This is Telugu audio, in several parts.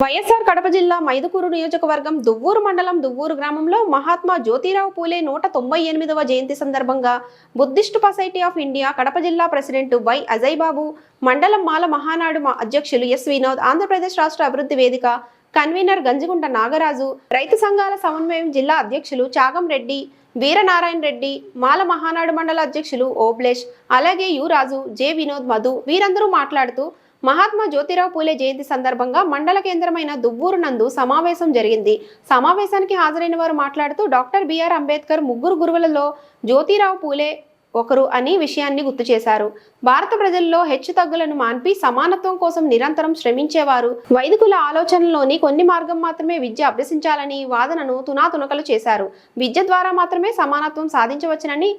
వైఎస్ఆర్ కడప జిల్లా మైదుకూరు నియోజకవర్గం దువ్వూరు మండలం దువ్వూరు గ్రామంలో మహాత్మా జ్యోతిరావు పూలే నూట తొంభై ఎనిమిదవ జయంతి సందర్భంగా Buddhist society of India Kadapa జిల్లా ప్రెసిడెంట్ వై అజయ్ బాబు మండలం మాల మహానాడు అధ్యక్షులు ఎస్ వినోద్ ఆంధ్రప్రదేశ్ రాష్ట్ర అభివృద్ధి వేదిక కన్వీనర్ గంజిగుంట నాగరాజు రైతు సంఘాల సమన్వయం జిల్లా అధ్యక్షులు చాగం రెడ్డి వీరనారాయణ రెడ్డి మాల మహానాడు మండల అధ్యక్షులు ఓబ్లేష్ అలాగే యురాజు జె వినోద్ మధు వీరందరూ మాట్లాడుతూ మహాత్మా జ్యోతిరావు పూలే జయంతి సందర్భంగా మండల కేంద్రమైన దువ్వూరు నందు సమావేశం జరిగింది. సమావేశానికి హాజరైన వారు మాట్లాడుతూ డాక్టర్ బిఆర్ అంబేద్కర్ ముగ్గురు గురువులలో జ్యోతిరావు పూలే ఒకరు అని విషయాన్ని గుర్తు చేశారు. భారత ప్రజల్లో హెచ్చు తగ్గులను మాన్పి సమానత్వం కోసం నిరంతరం శ్రమించేవారు. వైదికుల ఆలోచనలోని కొన్ని మార్గం మాత్రమే విద్య అభ్యసించాలని వాదనను తునాతునకలు చేశారు. విద్య ద్వారా మాత్రమే సమానత్వం సాధించవచ్చునని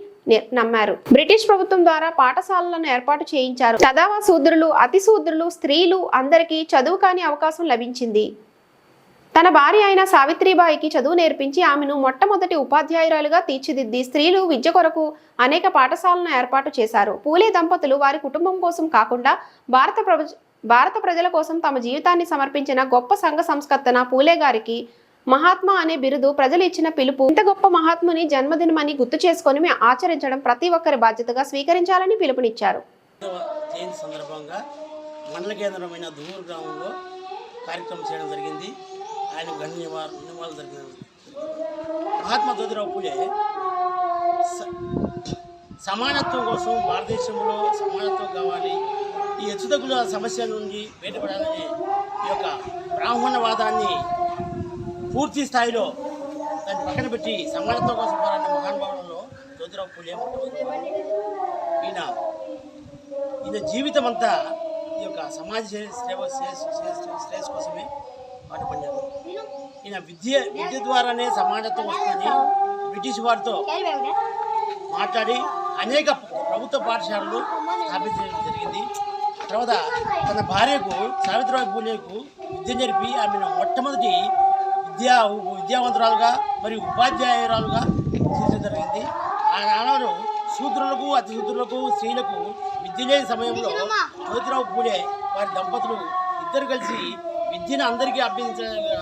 నమ్మారు. బ్రిటిష్ ప్రభుత్వం ద్వారా పాఠశాలలను ఏర్పాటు చేయించారు. చదావా శూద్రులు అతి శూద్రులు స్త్రీలు అందరికీ చదువు కాని అవకాశం లభించింది. తన భార్య అయిన సావిత్రిబాయికి చదువు నేర్పించి ఆమెను మొట్టమొదటి ఉపాధ్యాయురాలుగా తీర్చిదిద్ది స్త్రీలు విద్య కొరకు అనేక పాఠశాలను ఏర్పాటు చేశారు. పూలే దంపతులు వారి కుటుంబం కోసం కాకుండా భారత ప్రజ భారత ప్రజల కోసం తమ జీవితాన్ని సమర్పించిన గొప్ప సంఘ సంస్కర్తన పూలే గారికి మహాత్మా అనే బిరుదు ప్రజలు ఇచ్చిన పిలుపు. ఇంత గొప్ప మహాత్ముని జన్మదినమని గుర్తు చేసుకొని మేము ఆచరించడం ప్రతి ఒక్కరి బాధ్యతగా స్వీకరించాలని పిలుపునిచ్చారు. సందర్భంగా మండల కేంద్రమైన దువ్వూరు గ్రామంలో కార్యక్రమం చేయడం జరిగింది. ఆయన గణ నివాళ నివాళులు జరిగినది మహాత్మా జ్యోతిరావు పూలే స- సమానత్వం కోసం భారతదేశంలో సమానత్వం కావాలి. ఈ హెచ్చుతగ్గుల సమస్య నుండి బయటపడాలని ఈ యొక్క బ్రాహ్మణవాదాన్ని పూర్తి స్థాయిలో దాన్ని పక్కన పెట్టి సమానత్వం కోసం పోరాడిన మహానుభావులలో జ్యోతిరావు పూలే ఈయన ఈయన జీవితం అంతా ఈ యొక్క సమాజ శ్రే- సేవ శ్రేయస్- శ్రేయస్- శ్రేయస్ కోసమే పాటుపడ్డారు ఈయన విద్య విద్య ద్వారానే సమానత్వం వస్తుందని బ్రిటిష్ వారితో మాట్లాడి అనేక ప్రభుత్వ పాఠశాలలు స్థాపించడం జరిగింది. తర్వాత తన భార్యకు సావిత్రిబాయి పూలేకు విద్య జరిపి ఆమెను మొట్టమొదటి విద్యా విద్యావంతురాలుగా మరియు ఉపాధ్యాయురాలుగా తీర్చడం జరిగింది. ఆనాడు శూద్రులకు అతిశూద్రులకు స్త్రీలకు విద్య లేని సమయంలో జ్యోతిరావు పూలే వారి దంపతులు ఇద్దరు కలిసి విద్యను అందరికీ అభ్యసించడానికి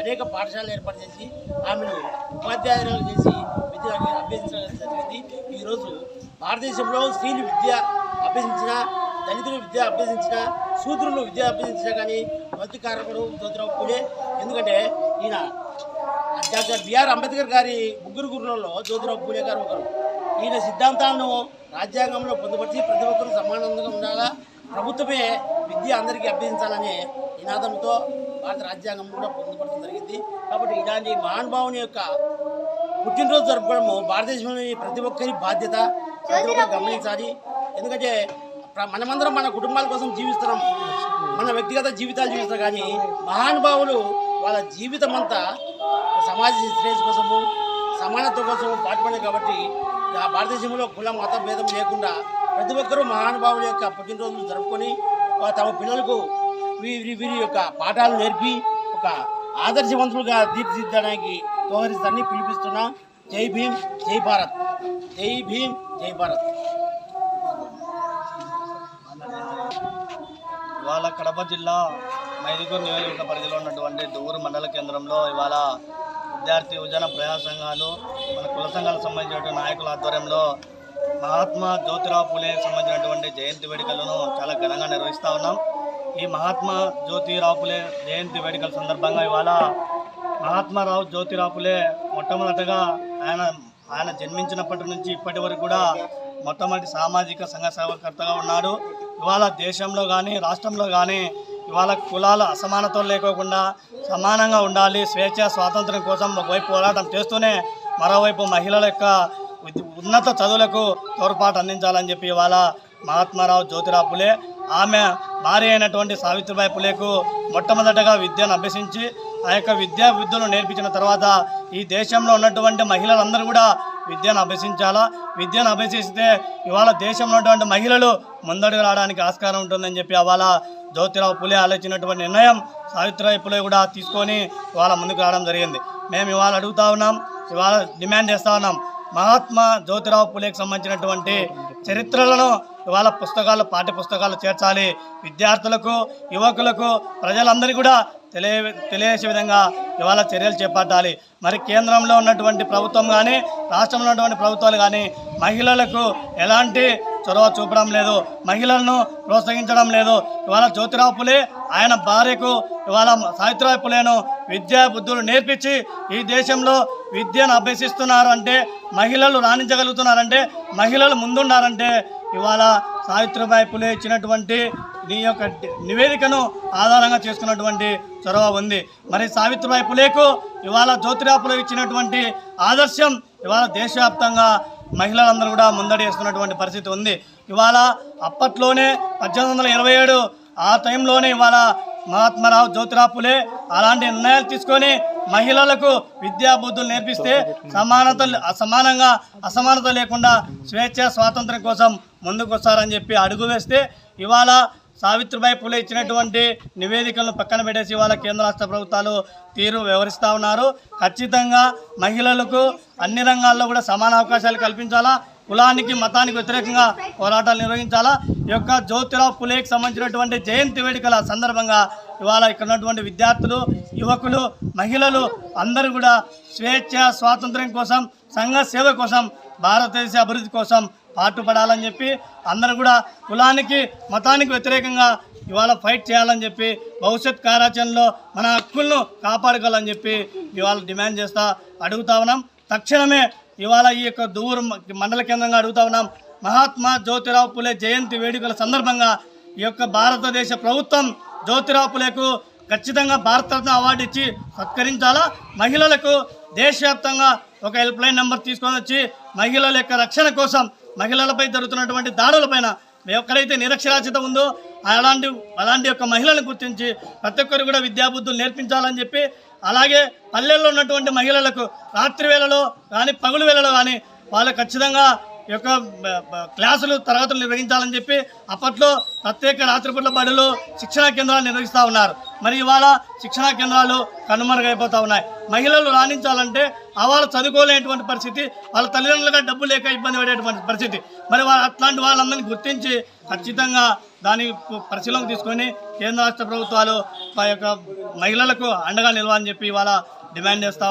అనేక పాఠశాలలు ఏర్పాటు చేసి ఆమెను ఉపాధ్యాయురాలు చేసి విద్యను అభ్యసించడం జరిగింది. ఈరోజు భారతదేశంలో స్త్రీలు విద్య అభ్యసించిన దళితులు విద్య అభ్యసించిన శూద్రులు విద్య అభ్యసించిన కానీ మొదటి కారకుడు జ్యోతిరావు పూలే ఎందుకంటే ఈయన డాక్టర్ బిఆర్ అంబేద్కర్ గారి ముగ్గురు గురువులలో జ్యోతిరావు పూలే గారు ఒకరు. ఈయన సిద్ధాంతాలను రాజ్యాంగంలో పొందుపరిచి ప్రతి ఒక్కరూ సమానంగా ఉండాలా? ప్రభుత్వమే విద్య అందరికీ అభ్యసించాలనే నినాదంతో భారత రాజ్యాంగం కూడా పొందుపరచడం జరిగింది. కాబట్టి ఇలాంటి మహానుభావుని యొక్క పుట్టినరోజు జరుపుకోవడము భారతదేశంలోని ప్రతి ఒక్కరి బాధ్యత. ప్రతి ఒక్కరు గమనించాలి. ఎందుకంటే మనమందరం మన కుటుంబాల కోసం జీవిస్తున్నాం. మన వ్యక్తిగత జీవితాలు జీవిస్తాం కానీ మహానుభావులు వాళ్ళ జీవితం అంతా సమాజ శ్రేయస్ కోసము సమానత్వం కోసం పాటుపడినారు కాబట్టి భారతదేశంలో కుల మత భేదం లేకుండా ప్రతి ఒక్కరూ మహానుభావుల యొక్క పుట్టినరోజులు జరుపుకొని తమ పిల్లలకు వీరి వీరి యొక్క పాఠాలు నేర్పి ఒక ఆదర్శవంతులుగా తీర్చిదిద్దడానికి దోహరిస్తారని పిలిపిస్తున్నాం. జై భీమ్ జై భారత్. జై భీమ్ జై భారత్. ఇవాళ కడప జిల్లా మైదుకూరు నియోజకవర్గ పరిధిలో ఉన్నటువంటి దూరు మండల కేంద్రంలో ఇవాళ విద్యార్థి యువజన ప్రజా సంఘాలు మన కుల సంఘాలకు సంబంధించినటువంటి నాయకుల ఆధ్వర్యంలో మహాత్మా జ్యోతిరావు పూలే సంబంధించినటువంటి జయంతి వేడుకలను చాలా ఘనంగా నిర్వహిస్తూ ఉన్నాం. ఈ మహాత్మా జ్యోతిరావు పూలే జయంతి వేడుకల సందర్భంగా ఇవాళ మహాత్మారావు జ్యోతిరావు పూలే మొట్టమొదటగా ఆయన ఆయన జన్మించినప్పటి నుంచి ఇప్పటి వరకు కూడా మొట్టమొదటి సామాజిక సంఘ సేవకర్తగా ఉన్నాడు. ఇవాళ దేశంలో కానీ రాష్ట్రంలో కానీ ఇవాళ కులాల అసమానతలు లేకోకుండా సమానంగా ఉండాలి స్వేచ్ఛ స్వాతంత్రం కోసం ఒకవైపు పోరాటం చేస్తూనే మరోవైపు మహిళల యొక్క ఉన్నత చదువులకు తోడ్పాటు అందించాలని చెప్పి ఇవాళ మహాత్మారావు జ్యోతిరావు పులే ఆమె భార్య అయినటువంటి సావిత్రిబాయి పులేకు మొట్టమొదటగా విద్యను అభ్యసించి ఆ యొక్క విద్యా విద్యను నేర్పించిన తర్వాత ఈ దేశంలో ఉన్నటువంటి మహిళలందరూ కూడా విద్యను అభ్యసించాలా? విద్యను అభ్యసిస్తే ఇవాళ దేశంలో ఉన్నటువంటి మహిళలు ముందడుగు రావడానికి ఆస్కారం ఉంటుందని చెప్పి అవాళ జ్యోతిరావు పులే ఆలోచించినటువంటి నిర్ణయం సావిత్రిబాయి పులే కూడా తీసుకొని ఇవాళ ముందుకు రావడం జరిగింది. మేము ఇవాళ అడుగుతా ఉన్నాం ఇవాళ డిమాండ్ చేస్తా ఉన్నాం. మహాత్మా జ్యోతిరావు పులేకి సంబంధించినటువంటి చరిత్రలను ఇవాళ పుస్తకాలు పాఠ్య పుస్తకాలు చేర్చాలి. విద్యార్థులకు యువకులకు ప్రజలందరికీ కూడా తెలియ తెలియజేసే విధంగా ఇవాళ చర్యలు చేపట్టాలి. మరి కేంద్రంలో ఉన్నటువంటి ప్రభుత్వం కానీ రాష్ట్రంలో ఉన్నటువంటి ప్రభుత్వాలు కానీ మహిళలకు ఎలాంటి చొరవ చూపడం లేదు. మహిళలను ప్రోత్సహించడం లేదు. ఇవాళ జ్యోతిరావు పులే ఆయన భార్యకు ఇవాళ సావిత్రిబాయి పులేను విద్యా బుద్ధులు నేర్పించి ఈ దేశంలో విద్యను అభ్యసిస్తున్నారు అంటే మహిళలు రాణించగలుగుతున్నారంటే మహిళలు ముందున్నారంటే ఇవాళ సావిత్రిబాయి పులే ఇచ్చినటువంటి దీని యొక్క నివేదికను ఆధారంగా చేసుకున్నటువంటి చొరవ ఉంది. మరి సావిత్రిబాయి పులేకు ఇవాళ జ్యోతిరావు పులే ఇచ్చినటువంటి ఆదర్శం ఇవాళ దేశవ్యాప్తంగా మహిళలందరూ కూడా ముందడేస్తున్నటువంటి పరిస్థితి ఉంది. ఇవాళ అప్పట్లోనే పద్దెనిమిది వందల ఇరవై ఏడు ఆ టైంలోనే ఇవాళ మహాత్మారావు జ్యోతిరావు పులే అలాంటి నిర్ణయాలు తీసుకొని మహిళలకు విద్యాబుద్ధులు నేర్పిస్తే సమానత సమానంగా అసమానత లేకుండా స్వేచ్ఛ స్వాతంత్రం కోసం ముందుకు వస్తారని చెప్పి అడుగు వేస్తే ఇవాళ సావిత్రిబాయి పులే ఇచ్చినటువంటి నివేదికలను పక్కన పెట్టేసి ఇవాళ కేంద్ర రాష్ట్ర ప్రభుత్వాలు తీరు వివరిస్తూ ఉన్నారు. ఖచ్చితంగా మహిళలకు అన్ని రంగాల్లో కూడా సమాన అవకాశాలు కల్పించాలా? కులానికి మతానికి వ్యతిరేకంగా పోరాటాలు నిర్వహించాలా? ఈ యొక్క జ్యోతిరావు పులేకి సంబంధించినటువంటి జయంతి వేడుకల సందర్భంగా ఇవాళ ఇక్కడ ఉన్నటువంటి విద్యార్థులు యువకులు మహిళలు అందరూ కూడా స్వేచ్ఛ స్వాతంత్ర్యం కోసం సంఘ సేవ కోసం భారతదేశ అభివృద్ధి కోసం పాటుపడాలని చెప్పి అందరూ కూడా కులానికి మతానికి వ్యతిరేకంగా ఇవాళ ఫైట్ చేయాలని చెప్పి భవిష్యత్ కార్యాచరణలో మన హక్కులను కాపాడుకోవాలని చెప్పి ఇవాళ డిమాండ్ చేస్తా అడుగుతా ఉన్నాం. తక్షణమే ఇవాళ ఈ యొక్క దూరు మండల కేంద్రంగా అడుగుతా ఉన్నాం. మహాత్మా జ్యోతిరావు పులే జయంతి వేడుకల సందర్భంగా ఈ యొక్క భారతదేశ ప్రభుత్వం జ్యోతిరావు పులేకు ఖచ్చితంగా భారతరత్న అవార్డు ఇచ్చి సత్కరించాలా? మహిళలకు దేశవ్యాప్తంగా ఒక హెల్ప్ లైన్ నెంబర్ తీసుకొని వచ్చి మహిళల యొక్క రక్షణ కోసం మహిళలపై జరుగుతున్నటువంటి దాడులపైన ఎక్కడైతే నిరక్షరాస్యత ఉందో అలాంటి అలాంటి యొక్క మహిళలను గుర్తించి ప్రతి ఒక్కరు కూడా విద్యాబుద్ధులు నేర్పించాలని చెప్పి అలాగే పల్లెల్లో ఉన్నటువంటి మహిళలకు రాత్రి వేళలో కానీ పగులు వేళలో కానీ వాళ్ళు ఖచ్చితంగా యొక్క క్లాసులు తరగతులు నిర్వహించాలని చెప్పి అప్పట్లో ప్రత్యేక రాత్రిపూట్ల బడులు శిక్షణా కేంద్రాలు నిర్వహిస్తూ ఉన్నారు. మరి ఇవాళ శిక్షణా కేంద్రాలు కనుమరుగైపోతూ ఉన్నాయి. మహిళలు రాణించాలంటే ఆ వాళ్ళు చదువుకోలేనటువంటి పరిస్థితి వాళ్ళ తల్లిదండ్రులుగా డబ్బు లేక ఇబ్బంది పడేటువంటి పరిస్థితి. మరి అట్లాంటి వాళ్ళందరినీ గుర్తించి ఖచ్చితంగా దాని పరిశీలన తీసుకొని కేంద్ర రాష్ట్ర ప్రభుత్వాలు ఆ యొక్క మహిళలకు అండగా నిలవాలని చెప్పి ఇవాళ డిమాండ్ చేస్తా